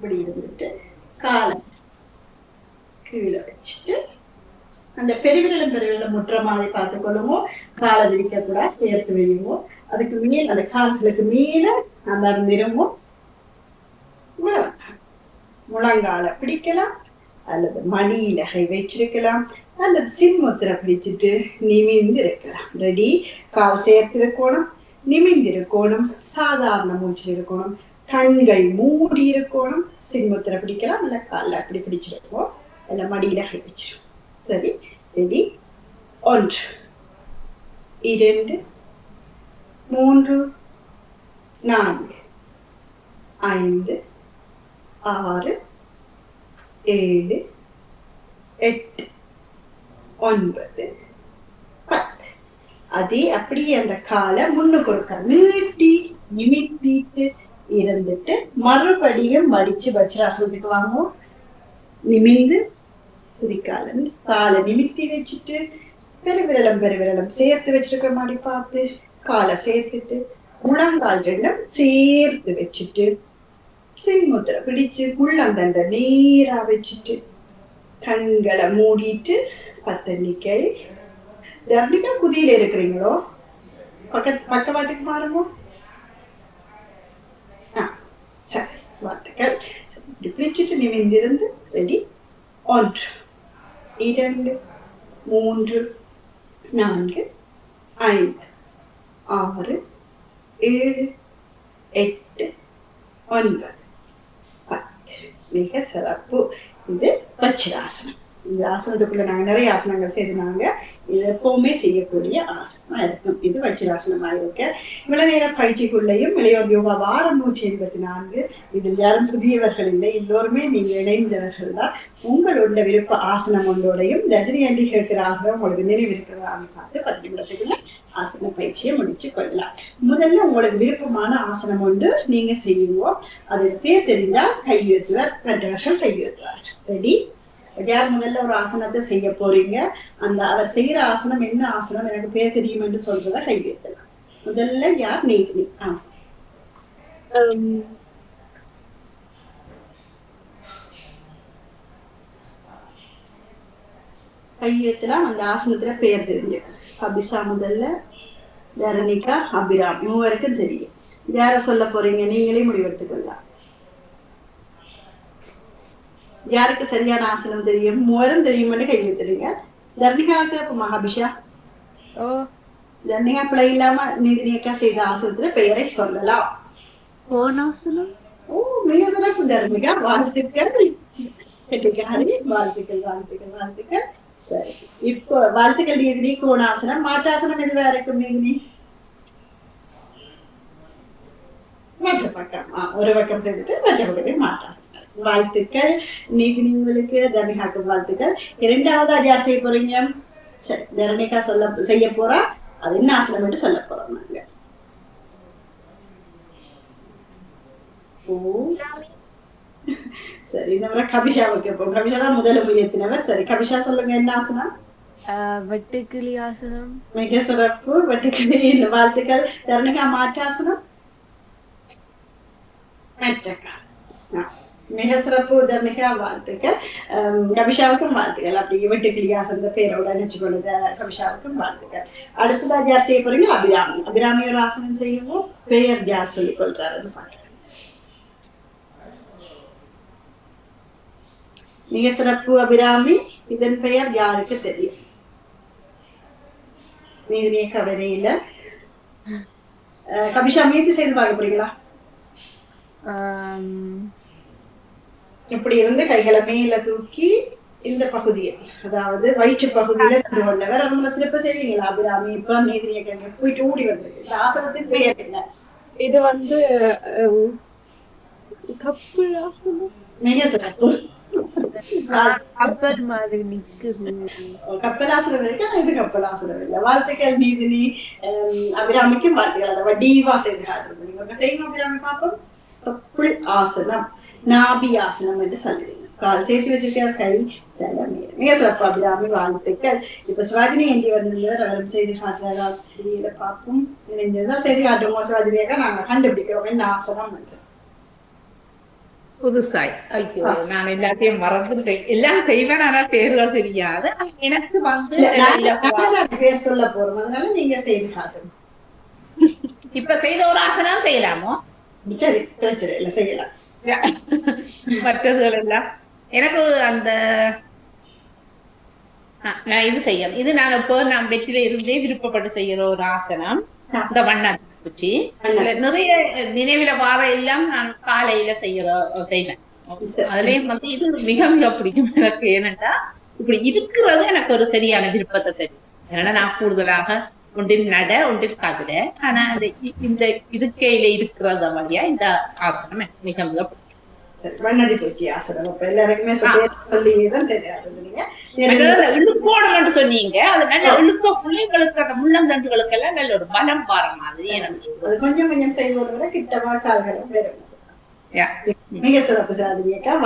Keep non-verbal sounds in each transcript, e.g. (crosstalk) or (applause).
இப்படி இருந்துட்டு காலை கீழே வச்சுட்டு அந்த பெருவிரலும் பெருவிரலும் முற்ற மாதிரி பார்த்துக்கொள்ளுவோம் காலை விரிக்க கூட சேர்த்து வையுவோம் அதுக்கு மேல் அந்த கால்களுக்கு மேல அமர்ந்திருவோம் இவ்வளவுதான். முழங்கால பிடிக்கலாம் அல்லது மணி கை வச்சிருக்கலாம் அல்லது சின்முத்திரை பிடிச்சிட்டு நிமிந்திருக்கலாம் ரெடி கால் சேர்த்து இருக்கணும் நிமிந்திருக்கணும் சாதாரண மூச்சு இருக்கணும். கண்கள் மூடி இருக்கணும். சின்முத்திரை பிடிக்கலாம் இல்ல கால்ல அப்படி பிடிச்சிருக்கோம். இல்ல மடியில கை சரி ரெடி ஒன்று இரண்டு மூன்று நான்கு ஐந்து ஆறு ஏழு எட்டு ஒன்பது பத்து. அதே அப்படியே அந்த காலை முன்னு கொடுக்க. நீட்டி நிமித்திட்டு இருந்துட்டு மறுபடியும் மடிச்சு வஜ்ராசனத்துக்கு வாங்குவோம். நிமிந்து குறிக்காலன் காலை நிமித்தி வச்சுட்டு பெருவிரலம் பெருவிரலம் சேர்த்து வச்சிருக்கிற மாதிரி பார்த்து காலை சேர்த்துட்டு முழங்கால் ரெண்டும் சேர்த்து வச்சுட்டு சின்முத்திரை பிடிச்சு உள்ளந்தண்டை நேரா வச்சுட்டு கண்களை மூடிட்டு பத்தெண்ணிக்கை தர்ணிக்கா குதியில இருக்கிறீங்களோ? பக்க பக்கவாட்டுக்கு பாருங்க சரி வார்த்தைகள் இப்படி பிரிச்சுட்டு நிமிந்திருந்து ரெடி ஒன்று இரண்டு மூன்று நான்கு ஐந்து ஆறு ஏழு எட்டு ஒன்பது. பத்து. மிக சிறப்பு. இது வச்சிராசனம் இந்த ஆசனத்துக்குள்ள நாங்க நிறைய ஆசனங்கள் செய்திருந்தாங்க இது எப்பவுமே செய்யக்கூடிய ஆசனமா இருக்கும். இது வச்சிராசனமா இருக்கு. இவ்வளவு நேர பயிற்சிக்குள்ளேயும் இளையோர் யோகா வாரம் நூற்றி எண்பத்தி நான்கு. இதில் யாரும் புதியவர்கள் இல்லை. எல்லோருமே நீங்க இணைந்தவர்கள் தான். உங்களோட விருப்ப ஆசனம் ஒன்றோடையும் ரஜினி அண்டி கேட்கிற ஆசனம் உங்களுக்கு நினைவிருக்கிறதான்னு பார்த்து பத்து நிமிடத்துக்குள்ள ஆசன பயிற்சியை முடிச்சு கொள்ளலாம். முதல்ல உங்களுக்கு விருப்பமான ஆசனம் ஒன்று நீங்க செய்யுவோம் அது பேர் தெரிந்தால் கையெழுத்துவர். மற்றவர்கள் கையெழுத்துவார் ரெடி யார் முதல்ல ஒரு ஆசனத்தை செய்ய போறீங்க? அந்த அவர் செய்யற ஆசனம் என்ன ஆசனம்? எனக்கு பேர் தெரியும் என்று சொல்றத கையெழுத்தலாம் முதல்ல யார் நீதி? ஆ. கையெழுத்தலாம் அந்த ஆசனத்துல பேர் தெரிஞ்சு அபிசா முதல்ல தரணிகா அபிராம். மூவருக்கும் தெரியும். யார சொல்ல போறீங்க? நீங்களே முடிவெடுத்துக்கொள்ளலாம். யாருக்கு சரியான ஆசனம் தெரியும்? மூவரும் தெரியும்னு கையெழுத்துறீங்க தர்ணிகாவுக்கு அப்ப மகாபிஷா. ஓ. தர்ணிகா பிழை இல்லாம நீதினியக்கா செய்த ஆசனத்துல பெயரை சொல்லலாம். கோணாசனம் ஓ மிக சிறப்பு தர்மிகா வாழ்த்துக்கள். வாழ்த்துக்கள் வாழ்த்துக்கள் வாழ்த்துக்கள். சரி. இப்போ வாழ்த்துக்கள் நீதினி கோணாசனம் மாற்றாசனம் எதுவா இருக்கும் நீதினி மற்ற பக்கம். ஆ, ஒரு பக்கம் செய்துட்டு மற்ற பக்கம் மாற்றாசனம் வாழ்த்துக்கள். நீதினி உங்களுக்கு தர்மிகாக்கு வாழ்த்துக்கள். இரண்டாவது யார் செய்ய போறீங்க. சரி தர்மிகா சொல்ல செய்ய போறா. அது என்ன ஆசனம் என்று சொல்ல போறோம் நாங்க. சரி இந்த முறை கபிஷாவுக்கு கேட்போம் கபிஷா தான் முதல்ல முயற்சினவர் சரி கபிஷா சொல்லுங்க என்ன ஆசனம் வெட்டுக்கிளி ஆசனம் மிக சிறப்பு. வெட்டுக்கிளி இந்த வாழ்த்துக்கள். தருணிகா மாற்றாசனம் மெட்டக்கா. மிக சிறப்பு மிக வாழ்த்துக்கள் கபிஷாவுக்கும் வாழ்த்துக்கள் அப்படி வெட்டுக்கிளி ஆசன பேரோட நினைச்சு கொள்ளுத கபிஷாவுக்கும் வாழ்த்துக்கள் அடுத்ததா யார் செய்ய போறீங்க அபிராமி அபிராமி ஒரு ஆசனம் செய்யவும் பெயர் யார் சொல்லிக் கொள்றாருன்னு பார்க்கலாம் மிக சிறப்பு அபிராமி இதன் பெயர் யாருக்கு தெரியும் நீதினிய கவரையில அஹ், கபிஷா முயற்சி செய்து பார்க்க போறீங்களா இப்படி இருந்து கைகளை மேல தூக்கி இந்த பகுதியை அதாவது வயிற்று பகுதியில நின்று கொண்டவர் அவங்க திருப்ப செய்வீங்களா அபிராமி? இப்ப நீதினிய கங்க போயிட்டு ஓடி வந்திருக்கு இந்த ஆசனத்தின் பெயர் என்ன? இது வந்து கப்பல் ஆசனம் மிக சிறப்பு. கப்பல் மாதிரி நிக்குது. கப்பலாசனம் இருக்கு. ஆனா இது கப்பலாசனம் இல்லை. வாழ்த்துக்கள் நீதினி. அபிராமிக்கும் வாழ்த்துக்கள். அதை வடிவா செய்து காட்டுறது. நீங்க செய்யணும் அபிராமி பார்ப்போம் கப்புள் ஆசனம். நாபி ஆசனம் என்று சொல்லுவீங்க கால் சேர்த்து வச்சிருக்கிற கை தலைமை மிக சிறப்பு அபிராமி வாழ்த்துக்கள் இப்ப சிவாஜினி எங்கே வந்திருந்தவர் அவரும் செய்து காட்டுறாரா தெரியல பார்ப்போம் இணைஞ்சதுதான் செய்து காட்டுவோம் சிவாஜினியாக நாங்க கண்டுபிடிக்கிறோம் ஆசனம் என்று புதுசாய் ஐயோ நான் எல்லாத்தையும் மறந்துட்டேன் எல்லாம் செய்வேன் ஆனா பேர்கள் தெரியாது எனக்கு வந்து பேர் சொல்ல போறோம் அதனால நீங்க செய்து காட்டுங்க இப்ப செய்த ஒரு ஆசனம் செய்யலாமோ சரி பிரச்சனை இல்லை செய்யலாம் (laughs) மற்றதுகள் எல்லாம். எனக்கு அந்த நான் இது செய்யணும். இது நான் இப்போ நான் வெற்றில இருந்தே விருப்பப்பட்டு செய்யற ஒரு ஆசனம். இந்த வண்ண பூச்சி. நிறைய நினைவுல வார எல்லாம் நான் காலையில செய்யற செய்வேன். அதுலயும் வந்து இது மிக மிக பிடிக்கும் எனக்கு. ஏனென்றா இப்படி இருக்கிறது எனக்கு ஒரு சரியான விருப்பத்தை தெரியும் ஏன்னா நான் கூடுதலாக ஒன்றின் நட ஒன்றின் கதிர. ஆனா அந்த இந்த இருக்கையில இருக்கிறத வழியா இந்த ஆசனம் எனக்கு மிக மிக ஆசனம். அப்ப எல்லாருக்குமே அந்த இழுக்கோணம்னு சொன்னீங்க. அது நல்ல இழுக்க பிள்ளைங்களுக்கு அந்த முள்ளந்தண்டுகளுக்கு எல்லாம் நல்ல ஒரு பலம் வர மாதிரி எனக்கு கொஞ்சம் கொஞ்சம் செய்வது விட கிட்டமா கால்களும் வரும். மிக சிறப்பு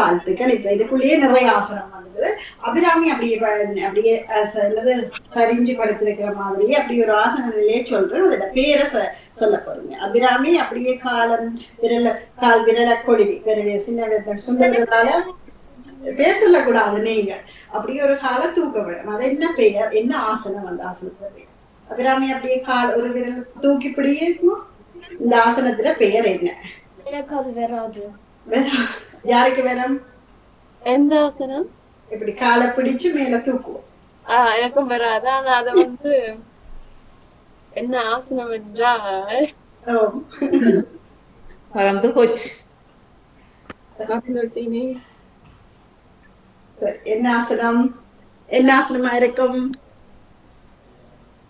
வாழ்த்துக்கள். இப்ப இதுக்குள்ளேயே நிறைய ஆசனம் வந்தது அபிராமி அப்படியே அப்படியே என்னது சரிஞ்சு படுத்திருக்கிற மாதிரி அப்படி ஒரு ஆசன நிலையே சொல்றேன் அதோட பேரை சொல்ல போறீங்க. அபிராமி அப்படியே காலம் விரல கால் விரல கொழுவி. விரல சின்ன விரலால பேர் சொல்லக்கூடாது நீங்க அப்படியே ஒரு காலை தூக்க விடும் அது என்ன பெயர்? என்ன ஆசனம் அந்த ஆசனத்துல பெயர்? அபிராமி அப்படியே கால் ஒரு விரல் தூக்கி இப்படியே இருக்கும்? இந்த ஆசனத்துல பெயர் என்ன? எனக்கு அது வராது. வேற- யாருக்கு வேணும் எந்த ஆசனம்? இப்படி காலை பிடிச்சு மேல தூக்குவோம். ஆஹ் எனக்கும் வராது. ஆனா அத வந்து என்ன ஆசனம் என்றால் ஆம். மறந்து போச்சு. என்ன ஆசனம்? என்ன ஆசனமா இருக்கும்?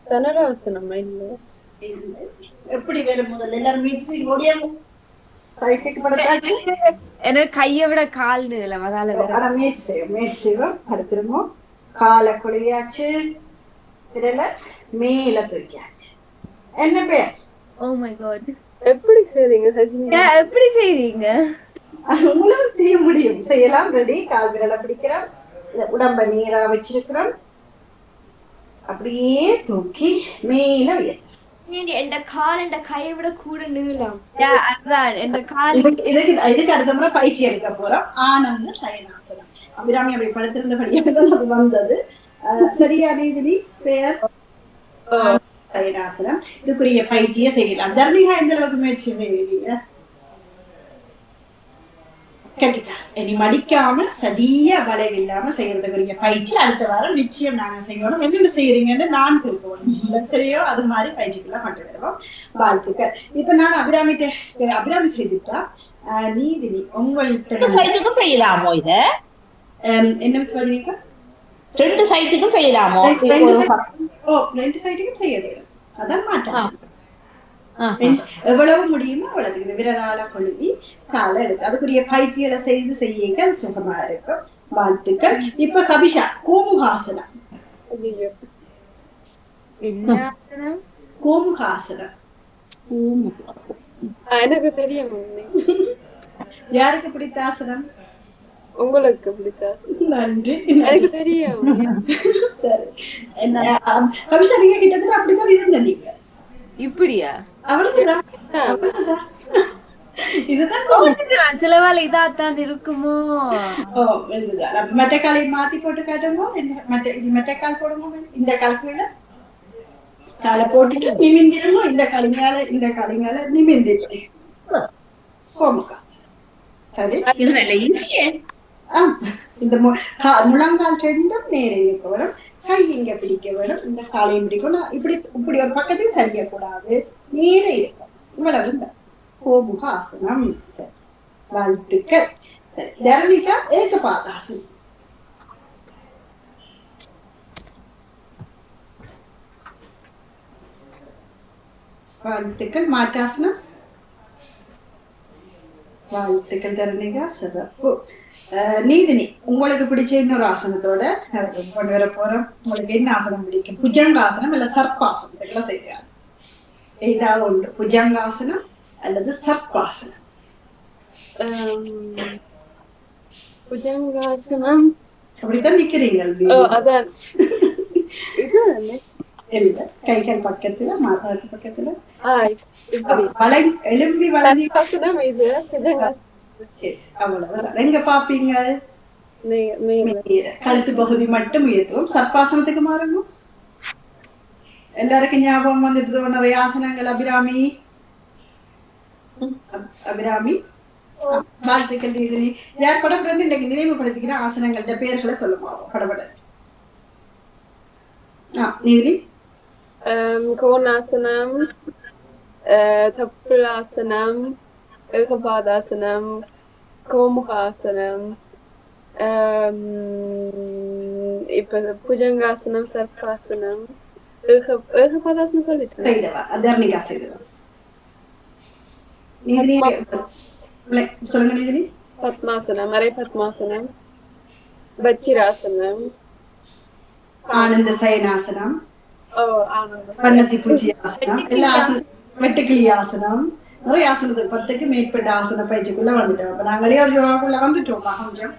தனராசனமா இல்ல. எப்படி வேணும் முதல்ல எல்லாரும் மீச்சு முடியும் சைட்டுக்கு படுத்தாச்சு எனக்கு கையை விட கால் நீளம் அதால வர ஆனா முயற்சி செய்வோம் முயற்சி செய்வோம். படுத்துருவோம் காலை கொழுவியாச்சு விரல மேல தூக்கியாச்சு. என்ன பேர்? ஓ மை காட் எப்படி செய்றீங்க சஜினி? எப்படி செய்றீங்க? உங்களால் செய்ய முடியும். செய்யலாம் ரெடி கால் விரலை பிடிக்கிறோம். உடம்ப நீரா வச்சிருக்கிறோம். அப்படியே தூக்கி மேல உயர்த்துறோம் എന്റെ കാലിന്റെ കൈ ഇവിടെ കൂടെ നീളം அதான் என்ற கால் இதுக்கு இதுக்கு இதுக்கு அடுத்த முறை பயிற்சி எடுக்க போறோம் ஆனந்த சயனாசனம் அபிராமி அப்படி படுத்திருந்தபடியாக தான் அது வந்தது அஹ், சரியா நீதினி பெயர் ஆனந்த சயனாசனம் இதுக்குரிய பயிற்சியை செய்யலாம் தர்மிகா எந்த அளவுக்கு முயற்சி செய்வீங்க கண்டிப்பா. இனி மடிக்காம சரியா வளைவில்லாம செய்யறதுக்குரிய பயிற்சி அடுத்த வாரம் நிச்சயம் நாங்க செய்யணும். என்னென்ன செய்யறீங்கன்னு நான் திருப்பணும் சரியோ அது மாதிரி பயிற்சிக்கெல்லாம் கொண்டு வருவோம். வாழ்த்துக்கள். இப்ப நான் அபிராமிட்ட அபிராமி செய்துட்டா? நீதினி உங்கள்கிட்ட சைட்டுக்கும் செய்யலாமோ இத? என்ன சொல்றீங்க ரெண்டு சைட்டுக்கும் செய்யலாமோ? ரெண்டு சைடுக்கும் செய்ய அதான் மாட்டேன் எவ்வளவு முடியுமோ அவ்வளவு இந்த விரலால கொழுவி காலை எடுத்து அதுக்குரிய பயிற்சிகளை செய்து செய்யுங்க சுகமா இருக்கும். வாழ்த்துக்கள். இப்ப கபிஷா கோமுகாசனம். என்ன ஆசனம்? கோமுகாசனம். எனக்கு தெரியும். யாருக்கு பிடித்த ஆசனம்? உங்களுக்கு பிடிச்ச ஆசனம். நன்றி. எனக்கு தெரியும். சரி. என்ன, ஆம், கபிஷா நீங்க கிட்டத்தட்ட அப்படித்தான் இருந்த நீங்க இப்படியா. இதுதான் சில வேளை இதாத்தான் இருக்குமோ? மற்ற காலை மாத்தி போட்டு காட்டுமோ? மற்ற கால் போடுமோ? இந்த கால் கீழே? காலை போட்டுட்டு நிமிந்திருமோ? இந்த காலிங்கால இந்த காலிங்கால நிமிந்திட்டு சரி. இது நல்ல ஈஸியே. இந்த முழங்கால் ரெண்டும் நேரே வேணும் கை இங்க பிடிக்க வேணும்? இந்த காலையும் பிடிக்கணும். இப்படி இப்படி ஒரு பக்கத்தையும் சரிக்க கூடாது நேர இருக்கும். இவ்வளவு இந்த கோமுக ஆசனம் சரி. வாழ்த்துக்கள். சரி. தரணிகா ஏக பாதாசனம் வாழ்த்துக்கள். மாற்றாசனம். வாழ்த்துக்கள் தரணிகா சிறப்பு. நீதினி உங்களுக்கு பிடிச்ச இன்னொரு ஆசனத்தோட கொண்டு வர போறோம். உங்களுக்கு என்ன ஆசனம் பிடிக்கும்? புஜங்காசனம் இல்ல சர்ப்பாசனம்? இதெல்லாம் செய்யலாம் ஏதாவது ஒன்று. புஜங்காசனம் அல்லது சர்ப்பாசனம்? புஜங்காசனம். அப்படித்தான் நிக்கிறீங்கள் ஓ அதான். இது இல்ல கைகள் பக்கத்துல மார்பாட்டு பக்கத்துல. வளை எலும்பி Okay, அவ்வளவுதான். எங்க பாப்பீங்க. கழுத்து பகுதி மட்டும் உயர்த்துவோம் சர்ப்பாசனத்துக்கு மாறுங்க எல்லாருக்கும் ஞாபகம் வந்துட்டு நிறைய ஆசனங்கள். அபிராமி. அப்- அபிராமி. வாழ்த்துக்கள் நீதினி யார் படப்படன்னு இன்னைக்கு நினைவுபடுத்திக்கிற ஆசனங்கள்ட பெயர்களை சொல்லுமா? படப்பட Nithini Um, Konasanam, uh, Tapulasanam, Irkapadasanam, Komuhasanam, um, இப்ப புஜங்காசனம் சர்ப்பாசனம் ஏகபாதாசனம் சொல்லிட்டேன் செய்தவா தர்ணிகா செய்தவா நீதினி பிள்ளை, சொல்லுங்க நீதினி பத்மாசனம் அரை பத்மாசனம் பச்சிராசனம் ஆனந்த சயனாசனம் வண்ணத்தி பூச்சி ஆசனம் எல்லா ஆசனம் வெட்டுக்கிளி ஆசனம் நிறைய ஆசனத்துக்கு பத்துக்கு மேற்பட்ட ஆசன பயிற்சிக்குள்ள வந்துட்டோம் அப்ப நாங்களே ஒரு யோகாக்குள்ள வந்துட்டோம் கொஞ்சம்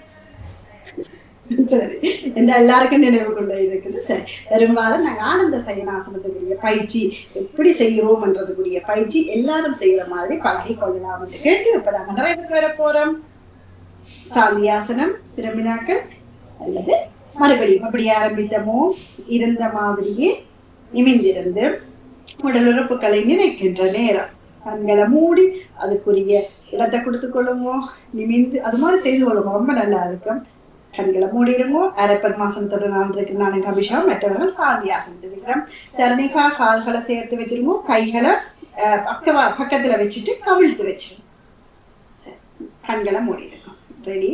சரி இந்த எல்லாருக்கும் நினைவு கொண்டு இருக்குது சரி பெரும்பாலும் நாங்க ஆனந்த சயனாசனத்துக்குரிய பயிற்சி எப்படி செய்கிறோம்ன்றதுக்குரிய பயிற்சி எல்லாரும் செய்யற மாதிரி பழகி கொள்ளலாம் என்று கேட்டு இப்ப நாங்க நிறைய பேருக்கு வர போறோம் சாந்தியாசனம் திரும்பினாக்கள் அல்லது மறுபடியும் அப்படி ஆரம்பித்தமோ இருந்த மாதிரியே இமிழ்ந்திருந்து உடல் உறுப்புகளை நினைக்கின்ற நேரம். கண்களை மூடி அதுக்குரிய இடத்தை கொடுத்து கொள்ளுவோம் நிமிந்து அது மாதிரி செய்து கொள்ளுவோம் ரொம்ப நல்லா இருக்கும். கண்களை மூடிடுவோம் அரைப்பர் பத்மாசனத்தோட நான் இருக்கு நான் அபிஷேகம் மற்றவர்கள் சாந்தி ஆசனத்தில் இருக்கிறோம். தரணிகா கால்களை சேர்த்து வச்சிருவோம் கைகளை பக்கவா பக்கத்துல வச்சுட்டு கவிழ்த்து வச்சிருவோம் சரி. கண்களை மூடிடுவோம் ரெடி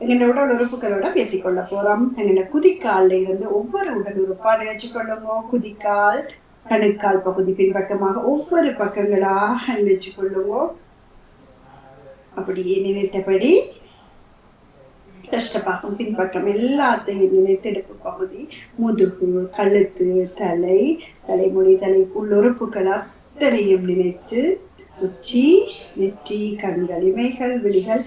எங்களோட உறுப்புகளோட பேசிக்கொள்ள போறோம். எங்களோட குதிக்கால்ல இருந்து ஒவ்வொரு உடல் உறுப்பா நினைச்சுக்கொள்ளுமோ குதிக்கால் கணுக்கால் பகுதி பின்பக்கமாக ஒவ்வொரு பக்கங்களாக நினைச்சுக்கொள்ளுங்க அப்படியே நினைத்தபடி கஷ்டப்பாகம் பின்பக்கம் எல்லாத்தையும் நினைத்தெடுப்பு பகுதி முதுகு கழுத்து தலை தலைமுடி தலை உள்ளுறுப்புகள் அத்தனையும் நினைத்து உச்சி நெற்றி கண்கள் இமைகள் விழிகள்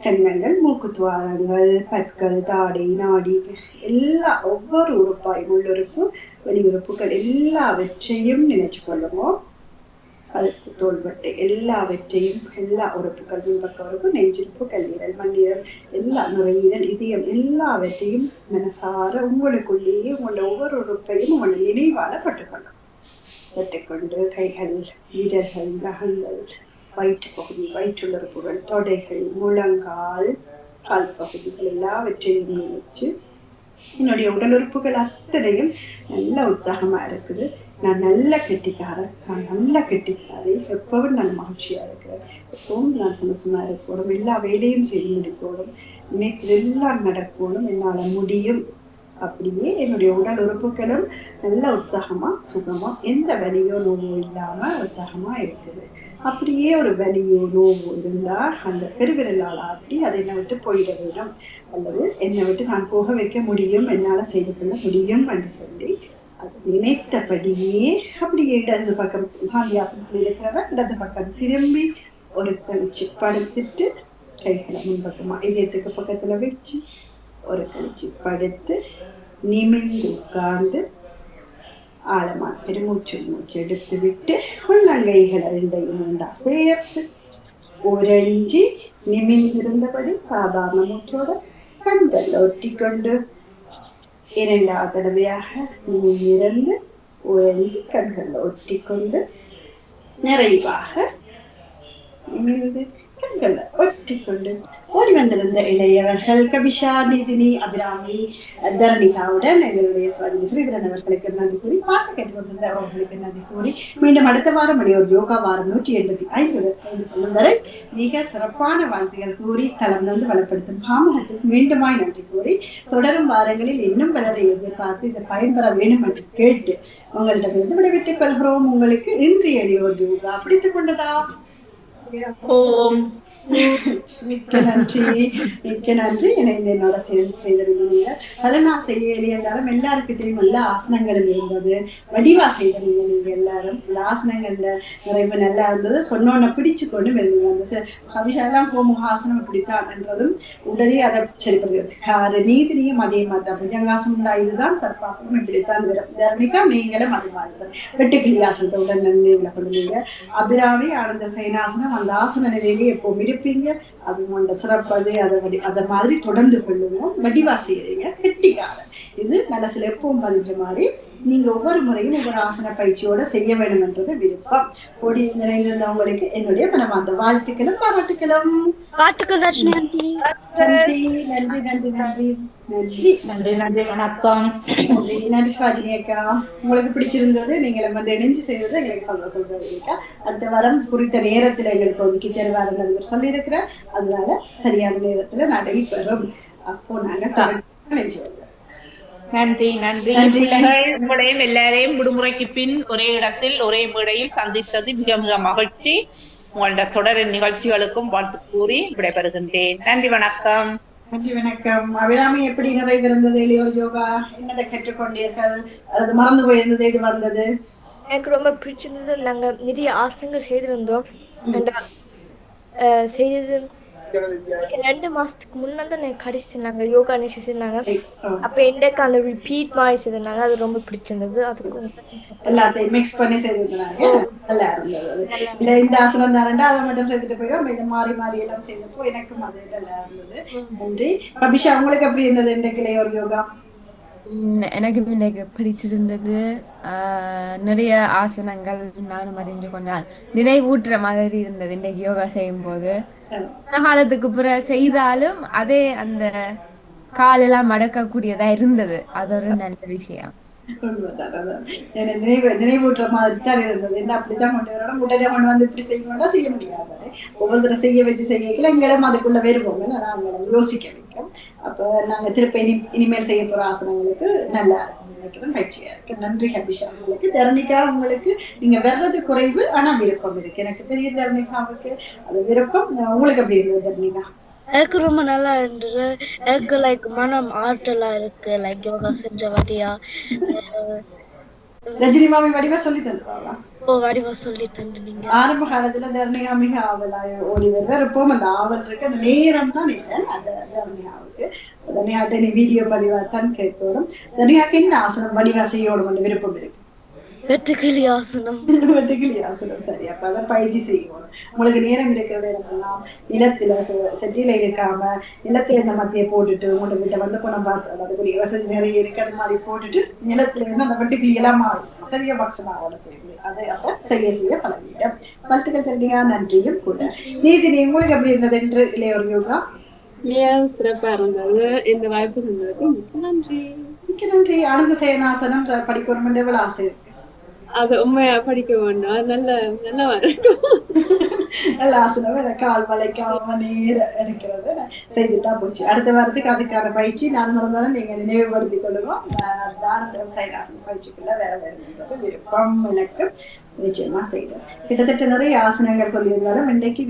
கன்னங்கள் மூக்குத்துவாரங்கள் பற்கள் தாடை நாடி எல்லா ஒவ்வொரு உறுப்பாய் உள்ளுறுப்பு வெளியுறுப்புகள் எல்லாவற்றையும் நினைச்சு கொள்ளுவோம் கழுத்து தோள்பட்டு எல்லாவற்றையும் எல்லா உறுப்புகள் முன்பக்க உறுப்பு நெஞ்சிருப்பு கல்லீரல் மண்ணீரல் எல்லா நுரையீரல் இதயம் எல்லாவற்றையும் மனசார உங்களுக்குள்ளேயே உங்களோட ஒவ்வொரு உறுப்பையும் உங்களை நினைவால பட்டுக்கொள்ளும் பட்டுக்கொண்டு கைகள் வீரர்கள் நகங்கள் வயிற்று பகுதி வயிற்றுள்ளுறுப்புகள் தொடைகள் முழங்கால் கால் பகுதிகள் எல்லாவற்றையும் நினைச்சு என்னுடைய உடல் உறுப்புகள் அத்தனையும் நல்ல உற்சாகமா இருக்குது. நான் நல்ல கெட்டிக்காரன். நான் நல்ல கெட்டிக்காரி. எப்பவும் நான் மகிழ்ச்சியா இருக்கிறேன். எப்பவும் நான் சந்தோஷமா இருக்கணும். எல்லா வேலையும் செய்து முடிக்கணும். நினைத்ததெல்லாம் நடக்கணும். என்னால முடியும். அப்படியே என்னுடைய உடல் உறுப்புகளும் நல்ல உற்சாகமா சுகமா எந்த வலியோ நோவோ இல்லாம உற்சாகமா இருக்குது. அப்படியே ஒரு வலியோ நோவோ இருந்தா அந்த பெருவிரலால் ஆட்டி அதை என்னை விட்டு போயிட வேண்டும் அல்லது என்னை விட்டு நான் போக வைக்க முடியும் என்னால செய்து கொள்ள முடியும் என்று சொல்லி அது நினைத்தபடியே அப்படியே இடது பக்கம் சாந்தியாசனத்தில் இருக்கிறவன் இடது பக்கம் திரும்பி ஒரு கழிச்சு படுத்துட்டு கைகளை முன்பக்கமா இதயத்துக்கு பக்கத்துல வச்சு ஒரு கழிச்சு படுத்து நிமிர்ந்து உட்கார்ந்து ஆழமா பெருமூச்சு மூச்சு எடுத்து விட்டு உள்ளங்கைகளை ரெண்டையும் உண்டா சேர்த்து உறைஞ்சி நிமிர்ந்திருந்தபடி சாதாரண மூச்சோட கண்கள் ஒட்டிக்கொண்டு இரண்டாவது தடவையாக நிமிர்ந்து உறைஞ்சி கண்கள் ஒட்டிக்கொண்டு நிறைவாக நிமிர்ந்து கண்கள் ஒட்டிக்கொண்டு ஓடி வந்திருந்த இளையவர்கள் கபிஷா நிதினி அபிராமி தரணிகாவுடன் எங்களுடைய சுவாமி ஸ்ரீதரன் அவர்களுக்கு நன்றி கூறி பார்த்து கேட்டுக்கொண்டிருந்த அவர்களுக்கு நன்றி கூறி மீண்டும் அடுத்த வாரம் மணி ஒரு யோகா வாரம் நூற்றி எண்பத்தி ஐந்து ஐந்து கொள்ளும் வரை மிக சிறப்பான வாழ்த்துகள் கூறி தளம் வந்து வளப்படுத்தும் பாமகத்துக்கு மீண்டுமாய் நன்றி கூறி தொடரும் வாரங்களில் இன்னும் பலரை எதிர்பார்த்து இதை பயன்பெற வேண்டும் என்று கேட்டு உங்களிடமிருந்து விடைபெற்றுக் கொள்கிறோம். உங்களுக்கு இன்று எளியோர் யோகா பிடித்துக் கொண்டதா? 哦。மிக்க நன்றி மிக்க நன்றி. இணைந்து என்னோட சேர்ந்து செய்திருந்தீங்க பல நான் செய்ய என்றாலும் எல்லாருக்கிட்டையும் நல்ல ஆசனங்களும் இருந்தது. வடிவா செய்திருந்தீங்க நீங்க எல்லாரும். இந்த ஆசனங்கள்ல நிறைவு நல்லா இருந்தது. சொன்னோன்ன பிடிச்சு கொண்டு இருந்தீங்க அந்த ச- கவிஷாலாம் கோமுக இப்படித்தான் என்றதும் உடனே அதை சரிப்படுத்துறது நீதினியும் அதே மாதிரி தான் புஜங்காசனம் இதுதான் சர்பாசனம் இப்படித்தான் வரும். தர்மிகா நீங்களும் அது மாதிரி தான் வெட்டுக்கிளி ஆசனத்தை உடன் நினைவுல கொள்ளுங்க அபிராமி ஆனந்த சைனாசனம் அந்த ஆசன நிலையிலே எப்பவும் இருப்பீங்க அது உங்களோட சிறப்பது அதை வடி அதை மாதிரி தொடர்ந்து கொள்ளுவோம் வடிவா செய்யறீங்க கெட்டிக்காரன். இது மனசுல எப்பவும் பதிஞ்ச மாதிரி நீங்க ஒவ்வொரு முறையும் ஒவ்வொரு ஆசன பயிற்சியோட செய்ய வேண்டும்ன்றது விருப்பம். கொடி நிறைந்திருந்தவங்களுக்கு என்னுடைய மனமார்ந்த வாழ்த்துக்களும் பாராட்டுக்களும். நன்றி நன்றி நன்றி நன்றி. நன்றி. நன்றி நன்றி. வணக்கம். நன்றி. சுவாதினி அக்கா. உங்களுக்கு பிடிச்சிருந்தது நீங்க வந்து இணைஞ்சு செய்தது எங்களுக்கு சந்தோஷம் சொல்லியிருக்கா அடுத்த வாரம் குறித்த நேரத்துல எங்களுக்கு ஒதுக்கி தருவாருன்னு சொல்லியிருக்கிறேன் அதனால சரியான நேரத்துல நடைபெறும் அப்போ நாங்க correct ஆ நெஞ்சு வருவோம். நன்றி நன்றி. நன்றி. உங்களையும் எல்லாரையும் விடுமுறைக்கு பின் ஒரே இடத்தில் ஒரே மேடையில் சந்தித்தது மிக மிக மகிழ்ச்சி. உங்களோட தொடரின் நிகழ்ச்சிகளுக்கும் வாழ்த்து கூறி விடைபெறுகின்றேன். நன்றி வணக்கம். நன்றி வணக்கம். அபிராமி எப்படி நிறைவிருந்தது? இளையோர் யோகா என்னதை கற்றுக்கொண்டீர்கள்? அல்லது மறந்து போயிருந்தது இது வந்தது? எனக்கு ரொம்ப பிடிச்சிருந்தது. நாங்க நிறைய ஆசனங்கள் செய்திருந்தோம். செய்தது ரெண்டு மாசத்துக்கு முன்னாடி தான் எனக்கு கடைசி நாங்க யோகா நிகழ்ச்சி செய்தாங்க அப்ப எங்களுக்கு அந்த ரிப்பீட் மாதிரி செய்திருந்தாங்க அது ரொம்ப பிடிச்சிருந்தது. அதுக்கும் எல்லாத்தையும் மிக்ஸ் பண்ணி செய்திருந்தாங்க நல்லா இருந்தது. இல்ல இந்த ஆசனம் தானண்டா அதை மட்டும் செய்துட்டு போயிடும். இதை மாறி மாறி எல்லாம் செய்தப்போ எனக்கும் அது நல்லா இருந்தது. நன்றி. அபிஷா உங்களுக்கு எப்படி இருந்தது இந்த கிளையோர் யோகா? எனக்கு இன்னைக்கு பிடிச்சிருந்தது. ஆஹ் நிறைய ஆசனங்கள் நானும் அறிஞ்சு கொண்டான் நினைவூட்டுற மாதிரி இருந்தது இன்னைக்கு யோகா செய்யும் போது காலத்துக்கு பிறகு செய்தாலும் அதே அந்த காலெல்லாம் மடக்கக்கூடியதா இருந்தது. அது ஒரு நல்ல விஷயம். நினைவு நினைவூட்டுற மாதிரி தான் இருந்தது. என்ன அப்படித்தான் கொண்டு வரணும். உடனே கொண்டு வந்து இப்படி செய்யணும்னா செய்ய முடியாது. செய்ய வச்சு எங்களும் அதுக்குள்ள வருவோம். யோசிக்க வைக்கும். அப்ப நாங்க திருப்ப இனி இனிமேல் செய்ய போற ஆசனங்களுக்கு நல்லா இருக்கும். நினைக்கிறேன் பயிற்சியா இருக்கு. நன்றி அபிஷா உங்களுக்கு தர்ணிகா உங்களுக்கு நீங்க வர்றது குறைவு ஆனா விருப்பம் இருக்கு. எனக்கு தெரியும் தரணிகாவுக்கு அது விருப்பம். உங்களுக்கு எப்படி இருந்தது தர்ணிகா? எனக்கு ரொம்ப நல்லா இருந்தது. எனக்கு லைக் மனம் ஆற்றலா இருக்கு. லைக் யோகா செஞ்ச வாட்டியா ரஜினி மாமி வடிவா சொல்லி தந்துருவாங்களா? ஓ வடிவா சொல்லிட்டு நீங்க ஆரம்ப காலத்துல தர்ணிகா மிக ஆவலாய ஓடி வருவார் இப்பவும் அந்த ஆவல் இருக்கு. அந்த நேரம் தான் இல்லை அந்த தர்ணிகாவுக்கு. தர்ணிகாட்ட நீ வீடியோ பதிவாத்தான் கேட்கணும் தர்ணிகாக்கு என்ன ஆசனம்? வடிவா செய்யணும் விருப்பம் இருக்கு. வெட்டுக்கிளி ஆசனம். (laughs) வெட்டுக்கிளி ஆசனம் சரி. அப்ப அதை பயிற்சி செய்யணும் உங்களுக்கு நேரம் இருக்கிற நேரமெல்லாம் நிலத்துல சொ- செட்டியில இருக்காம நிலத்துல இந்த மத்திய போட்டுட்டு உங்களோட வீட்டை வந்து குணம் பார்த்து அதுக்குரிய வசதி நிறைய இருக்கு அது மாதிரி போட்டுட்டு நிலத்துல இருந்து அந்த வெட்டுக்கிளி எல்லாம் மாறி சரியா பக்ஷனாவோட செய்யுது. அதை அப்ப செய்ய செய்ய பழகிட்டேன் வாழ்த்துக்கள் தெரியுங்க நன்றியும் கூட. நீதி உங்களுக்கு எப்படி இருந்தது என்று இளையோர் யோகா? மிகவும் சிறப்பா இருந்தது. இந்த வாய்ப்பு தந்ததுக்கு மிக்க நன்றி. மிக்க நன்றி. ஆனந்த சேனாசனம் படிக்கணும் எவ்வளவு ஆசை அது உண்மையா படிக்க வேண்டாம். நல்ல நல்ல இருக்கும். (laughs) நல்ல ஆசனம் எனக்கு கால் வளைக்காம நேர எடுக்கிறது. செய்துட்டா போச்சு அடுத்த வாரத்துக்கு அதுக்கான பயிற்சி நான் மறந்தாலும் நீங்க நினைவுபடுத்திக் கொள்ளுவோம் நான் தானத்திரம் சைனாசன பயிற்சிக்குள்ள வேற வேறுன்றது விருப்பம் எனக்கு நிச்சயமா செய்தேன். கிட்டத்தட்ட நிறைய ஆசனங்கள் சொல்லியிருந்தாலும் இன்றைக்கு